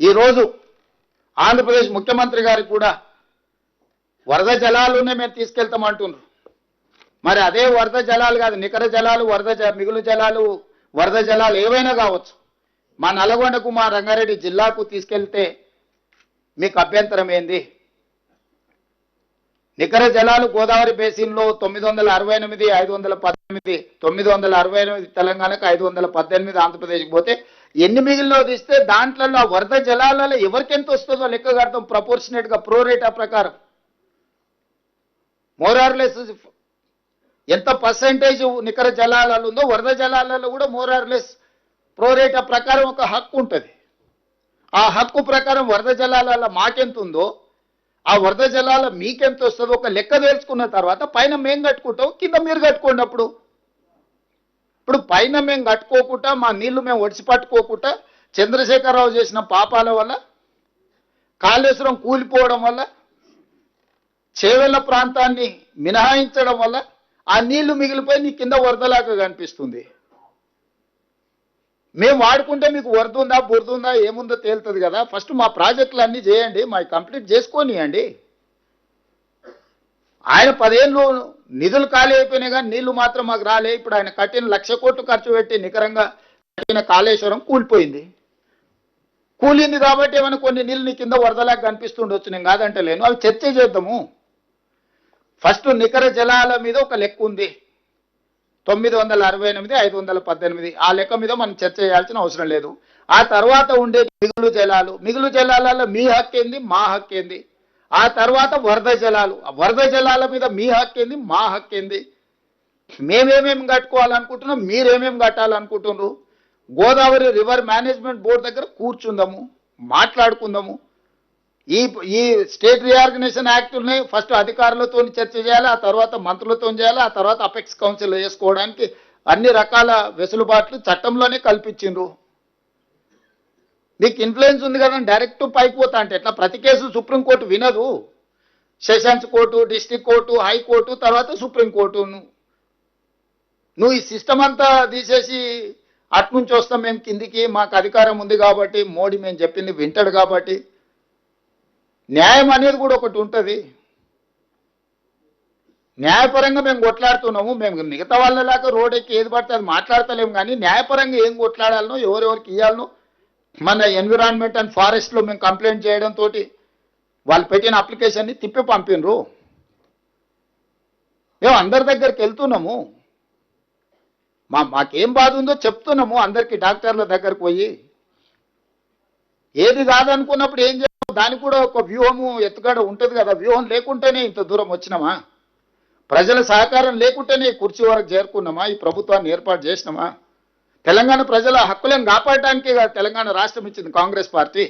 ఈరోజు ఆంధ్రప్రదేశ్ ముఖ్యమంత్రి గారికి కూడా వరద జలాలునే మేము తీసుకెళ్తామంటున్నారు మరి అదే వరద జలాలు కాదు నికర జలాలు వరద జ- మిగులు జలాలు వరద జలాలు ఏవైనా కావచ్చు. మా నల్గొండకు మా రంగారెడ్డి జిల్లాకు తీసుకెళ్తే మీకు అభ్యంతరం ఏంది? నికర జలాలు గోదావరి బేసిన్లో తొమ్మిది వందల అరవై ఎనిమిది ఐదు వందల పద్దెనిమిది తొమ్మిది వందల అరవై ఎనిమిది తెలంగాణకు ఐదు వందల పద్దెనిమిది ఆంధ్రప్రదేశ్కి పోతే ఎన్ని మిగిలినో తీస్తే దాంట్లో ఆ వరద జలాలలో ఎవరికి ఎంత వస్తుందో లెక్క కడతాం ప్రపోర్షనేట్గా ప్రకారం. మోరార్లెస్ ఎంత పర్సెంటేజ్ నికర జలాలలో ఉందో వరద జలాలలో కూడా మోరార్లెస్ ప్రోరేటా ప్రకారం ఒక హక్కు ఉంటుంది. ఆ హక్కు ప్రకారం వరద జలాలలో మాకెంత ఉందో ఆ వరద జలాల మీకెంత వస్తుందో ఒక లెక్క తెలుసుకున్న తర్వాత పైన మేము కట్టుకుంటాం కింద మీరు కట్టుకోండి అప్పుడు. ఇప్పుడు పైన మేము కట్టుకోకుండా మా నీళ్ళు మేము ఒడిసి పట్టుకోకుండా చంద్రశేఖరరావు చేసిన పాపాల వల్ల కాళేశ్వరం కూలిపోవడం వల్ల చేవెళ్ళ ప్రాంతాన్ని మినహాయించడం వల్ల ఆ నీళ్ళు మిగిలిపోయి నీ కింద వరదలాగా కనిపిస్తుంది. మేము వాడుకుంటే మీకు వరద ఉందా బురద ఉందా ఏముందో తేలుతుంది కదా. ఫస్ట్ మా ప్రాజెక్టులు అన్నీ చేయండి మా కంప్లీట్ చేసుకోనియండి. ఆయన పదేళ్ళు నిధులు ఖాళీ అయిపోయినాయి కానీ నీళ్ళు మాత్రం మాకు రాలే. ఇప్పుడు ఆయన కట్టిన లక్ష కోట్లు ఖర్చు పెట్టి నికరంగా కట్టిన కాళేశ్వరం కూలిపోయింది. కూలింది కాబట్టి ఏమైనా కొన్ని నీళ్ళు నీ కింద వరదలాగా కనిపిస్తుండొచ్చు. నేను కాదంటే లేను. అవి చర్చ చేద్దాము. ఫస్ట్ నికర జలాల మీద ఒక లెక్క ఉంది. తొమ్మిది వందల అరవై ఎనిమిది ఐదు వందల పద్దెనిమిది. ఆ లెక్క మీద మనం చర్చ చేయాల్సిన అవసరం లేదు. ఆ తర్వాత ఉండే మిగులు జలాలు. మిగులు జలాలలో మీ హక్కు ఏంది మా హక్కు ఏంది ఆ తర్వాత వరద జలాలు. ఆ వరద జలాల మీద మీ హక్కు ఏంది? మా హక్కు ఏంది? మేమేమేమి కట్టుకోవాలనుకుంటున్నాం? మీరేమేమి కట్టాలనుకుంటున్నారు? గోదావరి రివర్ మేనేజ్మెంట్ బోర్డు దగ్గర కూర్చుందాము మాట్లాడుకుందాము. ఈ ఈ స్టేట్ రీఆర్గనైజేషన్ యాక్ట్ని ఫస్ట్ అధికారులతో చర్చ చేయాలి ఆ తర్వాత మంత్రులతో చేయాలి ఆ తర్వాత అపెక్స్ కౌన్సిల్ వేసుకోవడానికి అన్ని రకాల వెసులుబాట్లు చట్టంలోనే కల్పించిండ్రు. మీకు ఇన్ఫ్లుయెన్స్ ఉంది కదా డైరెక్ట్ పైకి పోతా అంటే ఎట్లా? ప్రతి కేసు సుప్రీంకోర్టు వినదు. Sessions court district court high court తర్వాత సుప్రీంకోర్టు నువ్వు ఈ సిస్టమ్ అంతా తీసేసి అట్నుంచి వస్తాం మేము కిందికి మాకు అధికారం ఉంది కాబట్టి మోడీ మేము చెప్పింది వింటాడు కాబట్టి న్యాయం అనేది కూడా ఒకటి ఉంటుంది. న్యాయపరంగా మేము కొట్లాడుతున్నాము మేము మిగతా వాళ్ళలాగా రోడ్ ఎక్కి ఏది పడితే అది మాట్లాడతలేము కానీ న్యాయపరంగా ఏం కొట్లాడాలనో ఎవరెవరికి ఇవ్వాలనో మన ఎన్విరాన్మెంట్ అండ్ ఫారెస్ట్లో మేము కంప్లైంట్ చేయడంతో వాళ్ళు పెట్టిన అప్లికేషన్ని తిప్పి పంపినరు. మేము అందరి దగ్గరికి వెళ్తున్నాము. మా మాకేం బాధ ఉందో చెప్తున్నాము అందరికి డాక్టర్ల దగ్గరకు పోయి. ఏది కాదనుకున్నప్పుడు ఏం చేయాలి దానికి కూడా ఒక వ్యూహము ఎత్తుగడ ఉంటుంది కదా. వ్యూహం లేకుంటేనే ఇంత దూరం వచ్చినామా? ప్రజల సహకారం లేకుంటేనే కుర్చీ వరకు చేరుకున్నామా? ఈ ప్రభుత్వాన్ని ఏర్పాటు చేసినామా? తెలంగాణ ప్రజల హక్కులను కాపాడడానికే కదా తెలంగాణ రాష్ట్రం ఇచ్చింది కాంగ్రెస్ పార్టీ.